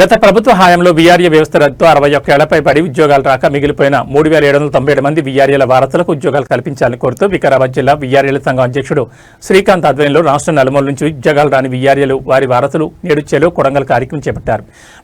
గత ప్రభుత్వ హయాంలో వీఆర్ఏ వ్యవస్థ రద్దు అరవై ఒక్క ఏళ్ళపై పడి ఉద్యోగాలు రాక మిగిలిపోయిన మూడు వేల ఏడు వందల తొంభై ఏడు మంది వీఆర్ఏల వారసులకు ఉద్యోగాలు కల్పించాలని కోరుతూ వికారాబాద్ జిల్లా వీఆర్ఏల సంఘం అధ్యక్షుడు శ్రీకాంత్ ఆధ్వర్యంలో రాష్ట్ర నలుమూల నుంచి ఉద్యోగాలు రాని వీఆర్ఏలు వారి వారసులు నేడు చెలో కొడంగల్ కార్యక్రమం చేపట్టారు.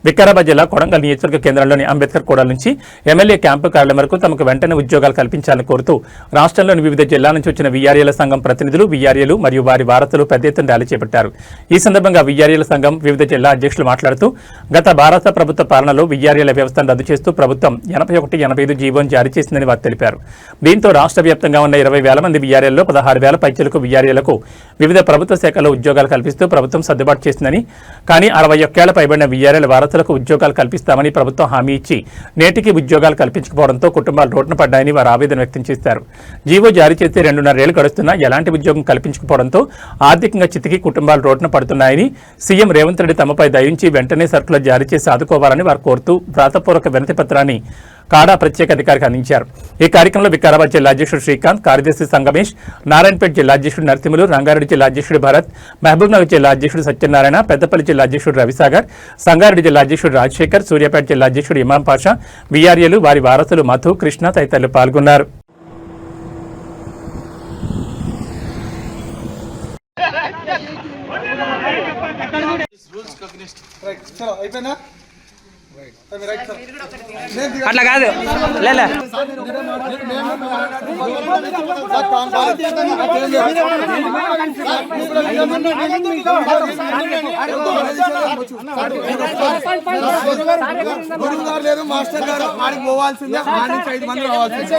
వికారాబాద్ జిల్లా కొడంగల్ నియోజకవర్గ కేంద్రంలోని అంబేద్కర్ కూడల నుంచి ఎమ్మెల్యే క్యాంపు కార్యాలయం వరకు తమకు వెంటనే ఉద్యోగాలు కల్పించాలని కోరుతూ రాష్ట్రంలోని వివిధ జిల్లాల నుంచి వచ్చిన వీఆర్ఏల సంఘం ప్రతినిధులు వీఆర్ఏలు మరియు వారి వారసులు పెద్ద ఎత్తున ర్యాలీ చేపట్టారు. ఈ సందర్భంగా వీఆర్ఏల సంఘం వివిధ జిల్లా అధ్యక్షులు మాట్లాడుతూ గత భారత ప్రభుత్వ పాలనలో వీఆర్ఏల వ్యవస్థను రద్దు చేస్తూ ప్రభుత్వం ఎనభై ఒకటి ఎనభై ఐదు జీవోను జారీ చేసిందని వారు తెలిపారు. దీంతో రాష్ట్ర వ్యాప్తంగా ఉన్న ఇరవై వేల మంది వీఆర్ఏల్లో పదహారు వేల పైచలకు వీఆర్ఏలకు వివిధ ప్రభుత్వ శాఖల్లో ఉద్యోగాలు కల్పిస్తూ ప్రభుత్వం సర్దుబాటు చేసిందని కానీ అరవై ఒక్కేళ్ళ పైబడిన వీఆర్ఏల వారసులకు ఉద్యోగాలు కల్పిస్తామని ప్రభుత్వం హామీ ఇచ్చి నేటికి ఉద్యోగాలు కల్పించకపోవడంతో కుటుంబాలు రోడ్డున పడ్డాయని వారు ఆవేదన వ్యక్తం చేశారు. జీవో జారీ చేస్తే రెండున్నరేళ్ళు గడుస్తున్నా ఎలాంటి ఉద్యోగం కల్పించకపోవడంతో ఆర్థికంగా చితికి కుటుంబాలు రోడ్డున పడుతున్నాయని సీఎం రేవంత్ రెడ్డి తమపై దయించి వెంటనే సర్కులర్ జారీ చేసి ఆదుకోవాలని వారు కోరుతూ వ్రాతపూర్వక వినతి పత్రాన్ని కాడా ప్రత్యేక అధికారికి అందించారు. ఈ కార్యక్రమంలో వికారాబాద్ జిల్లా అధ్యక్షుడు శ్రీకాంత్ కార్యదర్శి సంగమేష్ నారాయణపేట జిల్లా అధ్యక్షుడు నరసింహులు రంగారెడ్డి జిల్లా అధ్యక్షుడు భరత్ మహబూబ్నగర్ జిల్లా అధ్యక్షుడు సత్యనారాయణ పెద్దపల్లి జిల్లా అధ్యక్షుడు రవిసాగర్ సంగారెడ్డి జిల్లా అధ్యక్షుడు రాజశేఖర్ సూర్యాపేట జిల్లా అధ్యక్షుడు ఇమాం పాషా విఆర్ఏలు వారి వారసులు మధు కృష్ణ తదితరులు పాల్గొన్నారు. రైట్ చలో అయిపోయిందా రైట్ రైట్ సార్ నేను దిగా- అట్లా కాదు. లేలే గురువు గారు లేదు మాస్టర్ గారు ఆడికి పోవాల్సిందే ఆడి నుంచి ఐదు మంది రావాల్సిందే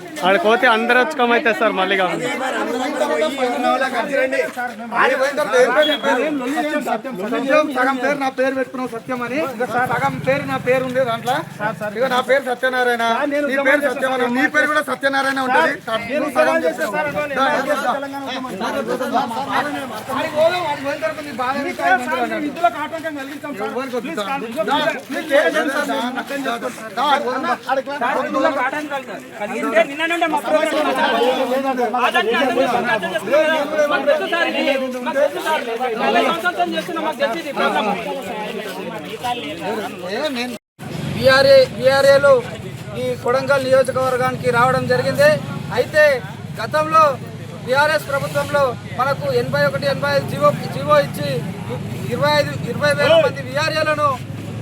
ఆడికి పోతే అందరూ వచ్చుకోమైతే సార్ మళ్ళీ కావాలి సత్యం సగం పేరు నా పేరు పెట్టుకున్నావు సత్యం అని సగం పేరు నా పేరు ఉంది దాంట్లో ఇక నా పేరు సత్యనారాయణ నీ పేరు సత్యనారాయణ నీ పేరు కూడా సత్యనారాయణ ఉంటుంది సగం చెప్పావు. దా, దా, దా. ఆడికి పోదాం, ఆడికి పోయిన తర్వాత నీ బాధ ఏంటో ఆయన ముందు అన్నాడు. ఎవరికి వద్దు సార్. దా, నీకు లేదు ఏం సార్, దా, అర్థం చేసుకో. దా, ఆడికి పోదాం, దా. ఆడికి రా. బీఆర్ఏ బీఆర్ఏలు ఈ కొడంగల్ నియోజకవర్గానికి రావడం జరిగింది అయితే గతంలో బీఆర్ఎస్ ప్రభుత్వంలో మనకు ఎనభై ఒకటి ఎనభై ఐదు జీవో జీవో ఇచ్చి ఇరవై ఐదు ఇరవై వేల మంది విఆర్ఏలను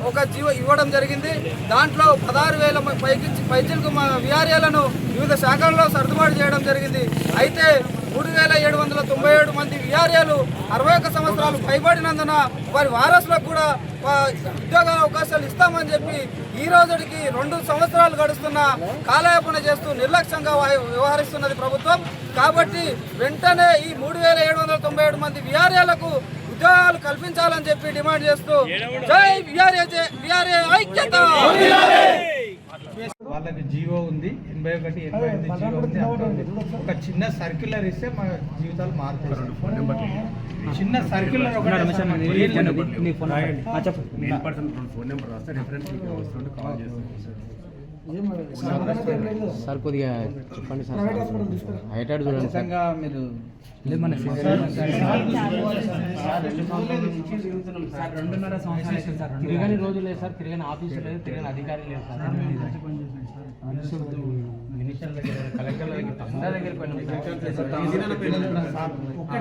ఒక జీవో ఇవ్వడం జరిగింది. దాంట్లో పదహారు వేల పైకి పైచలకు మా విఆర్ఏలను వివిధ శాఖల్లో సర్దుబాటు చేయడం జరిగింది. అయితే మూడు వేల ఏడు వందల తొంభై ఏడు మంది విఆర్ఏలు అరవై ఒక్క సంవత్సరాలు పైబడినందున వారి వారసులకు కూడా ఉద్యోగ అవకాశాలు ఇస్తామని చెప్పి ఈ రోజుకి రెండు సంవత్సరాలు గడుస్తున్న కాలయాపన చేస్తూ నిర్లక్ష్యంగా వ్యవహరిస్తున్నది ప్రభుత్వం. కాబట్టి వెంటనే ఈ మూడు వేల ఏడు వందల తొంభై ఏడు మంది విఆర్ఏలకు ఉద్యోగాలు కల్పించాలని చెప్పి డిమాండ్ చేస్తూ జై విఆర్ఏ విఆర్ఏ ఐక్యత వాళ్ళకి జీవో ఉంది ఎనభై ఒకటి ఎనభై ఐదు జీవో ఉంది. ఒక చిన్న సర్క్యులర్ ఇస్తే మా జీవితాలు మారుతాయి చిన్న సర్క్యులర్ ఒకటి ఇస్తాం మాకు. ఏం లేదు. చెప్పు సార్ కొద్దిగా చెప్పండి సార్. హైట్ చూడండి మీరు రెండున్నర సంవత్సరాలు సార్. తిరగని రోజు లేదు సార్. తిరగని ఆఫీసు లేదు తిరగని అధికారి లేదు సార్. మినిస్టర్ దగ్గర కలెక్టర్ దగ్గర అందరి దగ్గర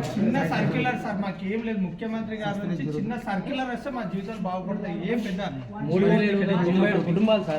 చిన్న సర్క్యులర్ సార్ మాకు ఏం లేదు. ముఖ్యమంత్రి గారి చిన్న సర్క్యులర్ వస్తే మా జీవితాలు బాగుపడతాయి. ఏం పెద్ద మూడు వేల కుటుంబాలు సార్.